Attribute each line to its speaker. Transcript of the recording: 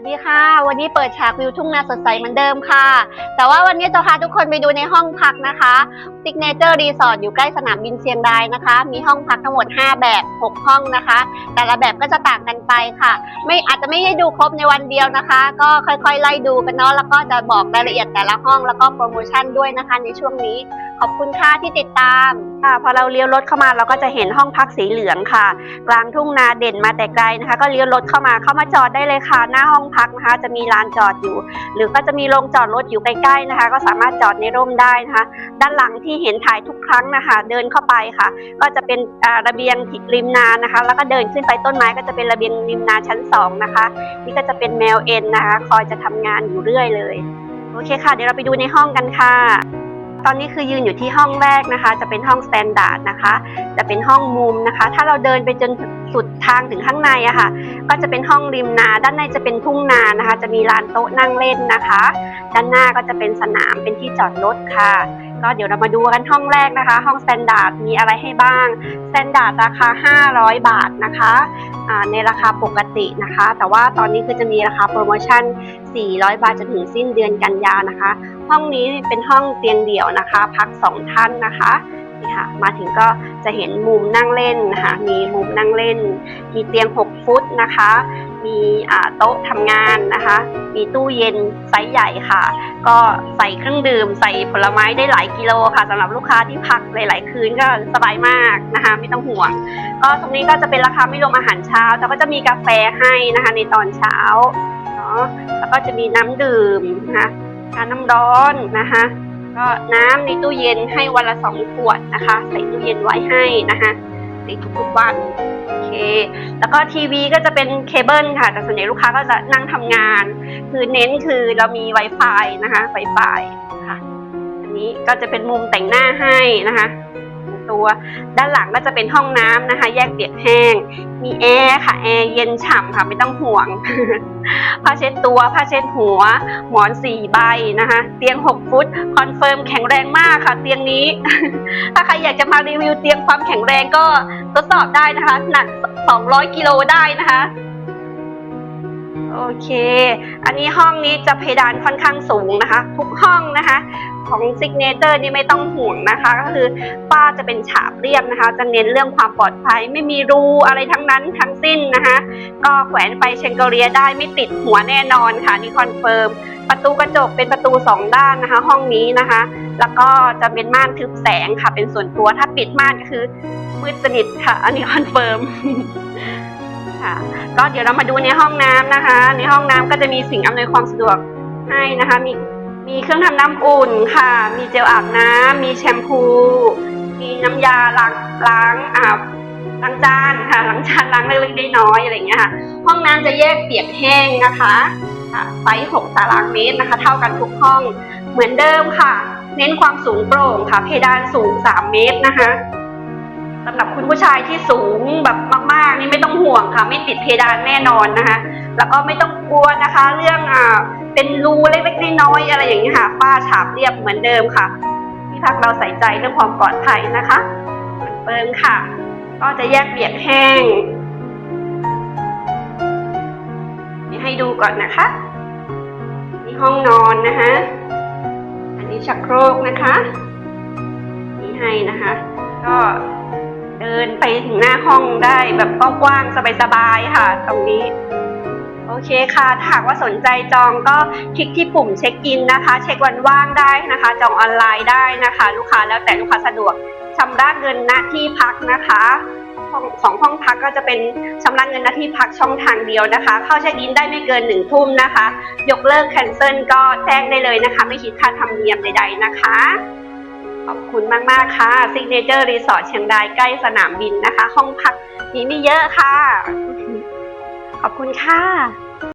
Speaker 1: วัสดีค่ะ วันนี้เปิดฉากวิวทุ่งนาสดใสเหมือนเดิมค่ะ แต่ว่าวันนี้จะพาทุกคนไปดูในห้องพักนะคะ Signature Resort อยู่ใกล้สนามบินเชียงรายนะคะ มีห้องพักทั้งหมด 5 แบบ 6 ห้องนะคะ แต่ละแบบก็จะต่างกันไปค่ะ ไม่อาจจะไม่ได้ดูครบในวันเดียวนะคะ ก็ค่อยๆ ไล่ดูกันเนาะแล้วก็จะบอกรายละเอียดแต่ละห้องแล้วก็โปรโมชั่นด้วยนะคะในช่วงนี้ ขอบคุณค่ะที่ติดตามค่ะพอเราเลี้ยวรถเข้ามาเราก็จะเห็นห้องพักสีเหลืองค่ะ กลางทุ่งนาเด่นมาแต่ไกลนะคะ ก็เลี้ยวรถเข้ามาเข้ามาจอดได้เลยค่ะ หน้าห้องพักนะคะ จะมีลานจอดอยู่ หรือก็จะมีโรงจอดรถอยู่ใกล้ๆนะคะ ก็สามารถจอดในร่มได้นะคะ ด้านหลังที่เห็นถ่ายทุกครั้งนะคะ เดินเข้าไปค่ะ ก็จะเป็นระเบียงริมนานะคะ แล้วก็เดินขึ้นไปต้นไม้ก็จะเป็นระเบียงริมนาชั้นสองนะคะนี่ก็จะเป็นแมวเอ็นนะคะ คอยจะทำงานอยู่เรื่อยเลยโอเคค่ะ เดี๋ยวเราไปดูในห้องกันค่ะ ตอนนี้คือยืนอยู่ที่ห้องแรกนะคะ จะเป็นห้องสแตนดาร์ดนะคะ จะเป็นห้องมุมนะคะ ถ้าเราเดินไปจนสุดทางถึงข้างในอะค่ะ ก็จะเป็นห้องริมนา ด้านในจะเป็นทุ่งนานะคะ จะมีลานโต๊ะนั่งเล่นนะคะ ด้านหน้าก็จะเป็นสนามเป็นที่จอดรถค่ะ ก็เดี๋ยวเรามาดูกันห้องแรกนะคะ ห้องสแตนดาร์ดมีอะไรให้บ้างสแตนดาร์ดราคา 500 บาทนะคะในราคาปกตินะคะ แต่ว่าตอนนี้คือจะมีราคาโปรโมชั่น 400 บาทจนถึงสิ้นเดือนกันยานะคะ ห้องนี้เป็นห้องเตียงเดี่ยวนะคะ พักสองท่านนะคะนี่ค่ะมาถึงก็จะเห็นมุมนั่งเล่นนะคะมีมุมนั่งเล่น มีเตียง 6 ฟุตนะคะ มีโต๊ะทำงานนะคะ มีตู้เย็นไซส์ใหญ่ค่ะ ก็ใส่เครื่องดื่ม ใส่ผลไม้ได้หลายกิโลค่ะสำหรับลูกค้าที่พักหลาย ๆ คืนก็สบายมากนะคะ ไม่ต้องห่วง ก็ตรงนี้ก็จะเป็นราคาไม่รวมอาหารเช้า แต่ก็จะมีกาแฟให้นะคะในตอนเช้าเนาะแล้วก็จะมีน้ำดื่มนะคะน้ำร้อนนะคะก็น้ำในตู้เย็นให้วันละสองขวดนะคะ ใส่ตู้เย็นไว้ให้นะคะ ในทุกๆวันโอเค แล้วก็ทีวีก็จะเป็นเคเบิลค่ะ แต่ส่วนใหญ่ลูกค้าก็จะนั่งทำงาน คือเน้นคือเรามี Wi-Fi นะคะ Wi-Fi ค่ะ อันนี้ก็จะเป็นมุมแต่งหน้าให้นะคะ ตัวด้านหลังก็จะเป็นห้องน้ำนะคะ แยกเปียกแห้ง มีแอร์ค่ะ แอร์เย็นฉ่ำค่ะ ไม่ต้องห่วง ผ้าเช็ดตัว ผ้าเช็ดหัว หมอนสี่ใบนะคะ เตียง 6 ฟุต คอนเฟิร์มแข็งแรงมากค่ะ เตียงนี้ ถ้าใครอยากจะมารีวิวเตียงความแข็งแรงก็ ทดสอบได้นะคะ หนัก 200 กิโลได้นะคะ โอเค อันนี้ห้องนี้จะเพดานค่อนข้างสูงนะคะ ทุกห้องนะคะ ของซิกเนเจอร์นี่ไม่ต้องห่วงนะคะ ก็คือฝ้าจะเป็นฉาบเรียบนะคะ จะเน้นเรื่องความปลอดภัย ไม่มีรูอะไรทั้งนั้นทั้งสิ้นนะคะ ก็แขวนไปเชงเกเรียได้ไม่ติดหัวแน่นอนค่ะนี่คอนเฟิร์มประตูกระจกเป็นประตูสองด้านนะคะ ห้องนี้นะคะ แล้วก็จะเป็นม่านทึบแสงค่ะเป็นส่วนตัวถ้าปิดม่านก็คือ มืดสนิทค่ะ อันนี้คอนเฟิร์มค่ะ ก็เดี๋ยวเรามาดูในห้องน้ำนะคะ ในห้องน้ำก็จะมีสิ่งอำนวยความสะดวกให้นะคะ มีมีเครื่องทำน้ำอุ่นค่ะ มีเจลอาบน้ำมีแชมพู มีน้ำยาล้างล้างอาบล้างจานค่ะล้างจานล้างเล็กๆน้อยๆอะไรอย่างเงี้ยค่ะ ห้องน้ำจะแยกเปียกแห้งนะคะค่ะไซส์ 6 ตารางเมตรนะคะ เท่ากันทุกห้องเหมือนเดิมค่ะ เน้นความสูงโปร่งค่ะ เพดานสูง 3 เมตรนะคะ สำหรับคุณผู้ชายที่สูงแบบมาก ๆ นี่ไม่ต้องห่วงค่ะ ไม่ติดเพดานแน่นอนนะคะ แล้วก็ไม่ต้องกลัวนะคะ เรื่องอ่าเป็นรูเล็กๆน้อยๆอะไรอย่างนี้ค่ะฝ้าฉาบเรียบเหมือนเดิมค่ะที่พักเราใส่ใจเรื่องความปลอดภัยนะคะเฟิมค่ะ ก็จะแยกเปียกแห้งนี่ให้ดูก่อนนะคะนี่ห้องนอนนะคะ อันนี้ชักโครกนะคะนี่ให้นะคะ ก็ เดินไปถึงหน้าห้องได้แบบกว้างๆสบายๆค่ะ ตรงนี้ โอเคค่ะ ถ้าหากว่าสนใจจองก็คลิกที่ปุ่มเช็คอินนะคะ เช็ควันว่างได้นะคะ จองออนไลน์ได้นะคะ ลูกค้าแล้วแต่ลูกค้าสะดวกชำระเงินณที่พักนะคะของของห้องพักก็จะเป็นชำระเงินณที่พักช่องทางเดียวนะคะ เข้าเช็คอินได้ไม่เกินหนึ่งทุ่มนะคะ ยกเลิกแคนเซิลก็แจ้งได้เลยนะคะ ไม่คิดค่าธรรมเนียมใดๆนะคะ อบคุณมาก ๆ ค่ะ Signature Resort เชียงรายใกล้สนามบินนะคะ ห้องพักมีไม่เยอะค่ะ ขอบคุณค่ะ